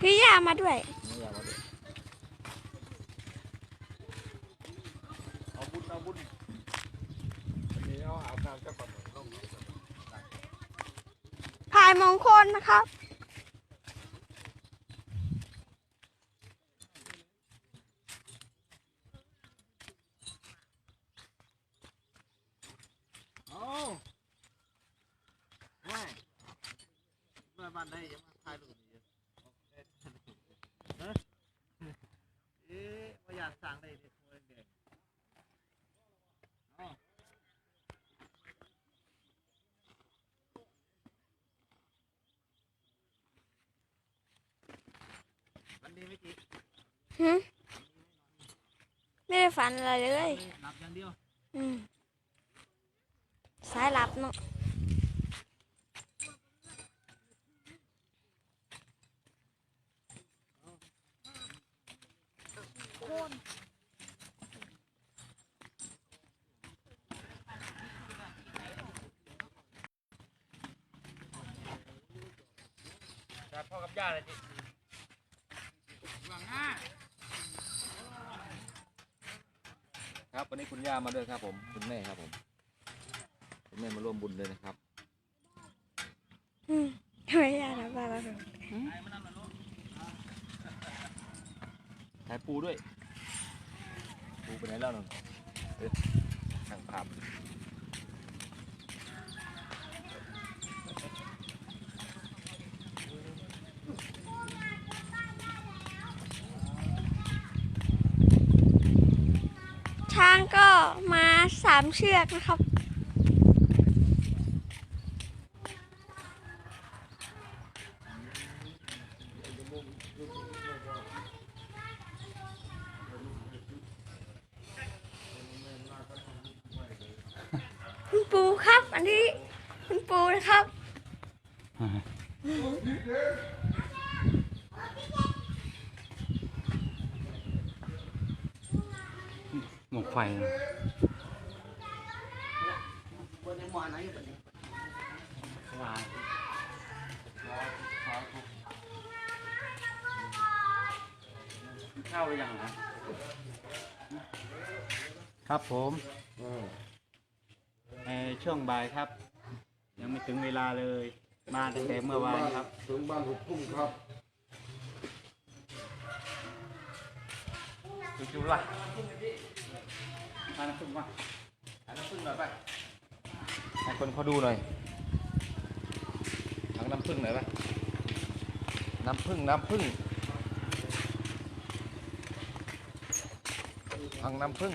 พี่ยามาด้วย นี่อย่ามาด้วยเอาบุญเอาบุญอันนี้เอาอาบน้ำจะก่อนต้องพายมงคลนะครับ เอาไม่มาบ้านได้ยังมาถ่ายรูปนี่เอ๊ะ เอ๊ะว่าอยากสั่งได้เนี่ยโอ้ยเด็กเอาวันนี้ไม่กี่หึไม่ได้ฝันอะไรเลย หลับอย่างเดียว อืมสายหลับเนาะ จากพ่อกับย่าเลยจิครับวันนี้คุณย่ามาด้วยครับ ผมคุณแม่ครับผมคุณแม่มาร่วมบุญเลยนะครับอืมไม่ยาทำอะไรถ่ายปูด้วยปูไปไหนแล้วนนเอ๊ะช่างภาพ ช้างก็มาสามเชือกนะครับ คุณปูครับ อันนี้คุณปูนะครับ หมกไฟนะวางเข้าหรือยังนะครับผมเอ่อช่วงบ่ายครับ ยังไม่ถึงเวลาเลย มาตั้งแต่เมื่อวานครับ ถึงบ้านหกทุ่มครับ จุ๊บๆล่ะมาน้ำพึ่งมาถังน้ำผึ้งหน่อยไปให้คนเขาดูหน่อยถังน้ำผึ้งหน่อยไปน้ำผึ้งน้ำผึ้งถังน้ำผึ้ง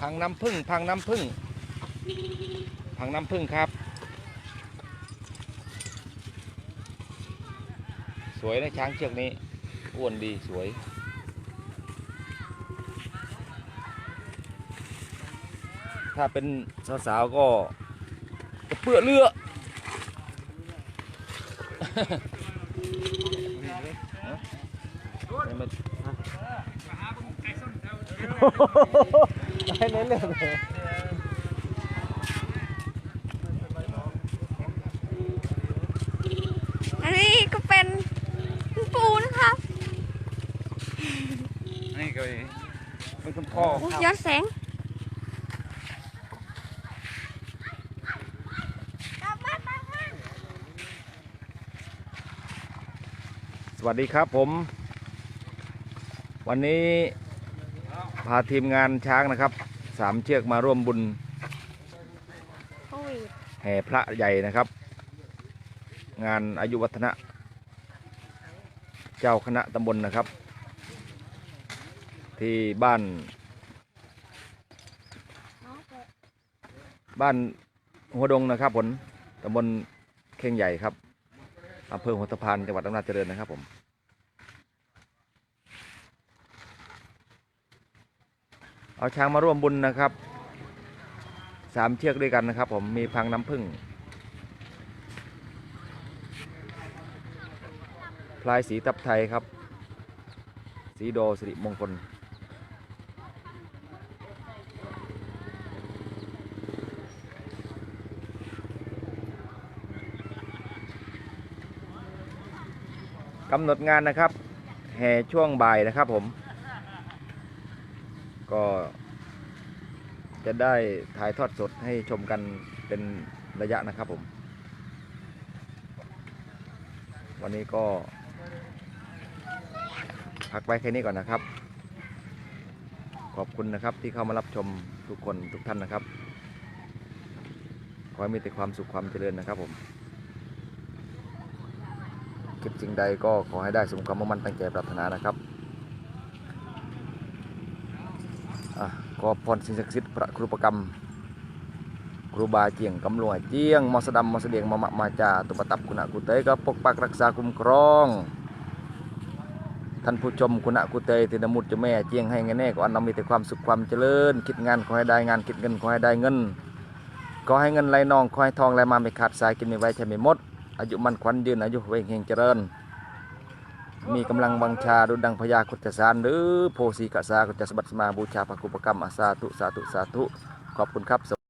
พังน้ำผึ้งพังน้ำผึ้ง พังน้ำผึ้งครับ สวยนะช้างเชือกนี้อ้วนดีสวย ถ้าเป็นสาวๆก็จะเปื้อเลือให้มันให้เล่นเลย อันนี้ก็เป็นคุณปูนะครับ นี่ก็เป็นคุณพ่อโอ้ครับย้อนแสงสวัสดีครับผม วันนี้พาทีมงานช้างนะครับสามเชือกมาร่วมบุญโควิดแห่พระใหญ่นะครับ งานอายุวัฒนะ เจ้าคณะตำบลนะครับ ที่บ้าน บ้านหัวดงนะครับผลตำบลเข่งใหญ่ครับอำเภอหัวตะพานจังหวัดอำนาจเจริญนะครับผมเอาช้างมาร่วมบุญนะครับสามเชือกด้วยกันนะครับ ผมมีพังน้ำผึ้งพลายสีทับไทยครับ สีโดสิริมงคล กำหนดงานนะครับ แห่ช่วงบ่ายนะครับผม ก็จะได้ถ่ายทอดสดให้ชมกันเป็นระยะนะครับผม วันนี้ก็ พักไว้แค่นี้ก่อนนะครับ ขอบคุณนะครับที่เข้ามารับชมทุกคนทุกท่านนะครับ ขอให้มีแต่ความสุขความเจริญนะครับผม คิดสิ่งใดก็ขอให้ได้สมความมุ่งมั่นตั้งใจปรารถนานะครับอะขอพรสิ่งศักดิ์สิทธิ์พระครูประกรรมครูบาเจียงกำลวยเจียงมอสดำมอสเดียงมะมะมาจาตุปตับคุณะกุเตยก็ปกปักรักษาคุ้มครอง ท่านผู้ชมคุณะกุเตยตินมุตจะแม่เจียงให้เงินแน่ก็อันนำมีแต่ความสุขความเจริญ คิดงานขอให้ได้งานคิดเงินขอให้ได้เงินขอให้เงินไหลนองขอให้ทองไหลมาไม่ขาดสายกินไม่ไหวใช่ไม่หมด อายุมันขวัญยืนอายุเวงเฮงเจริญ มีกำลังบังชาดุดังพญาคุจสารหรือโพสีกษาคุจสบัตสมาบูชาพระกุปกรรมอาสาธุสาธุสาธุขอบคุณครับ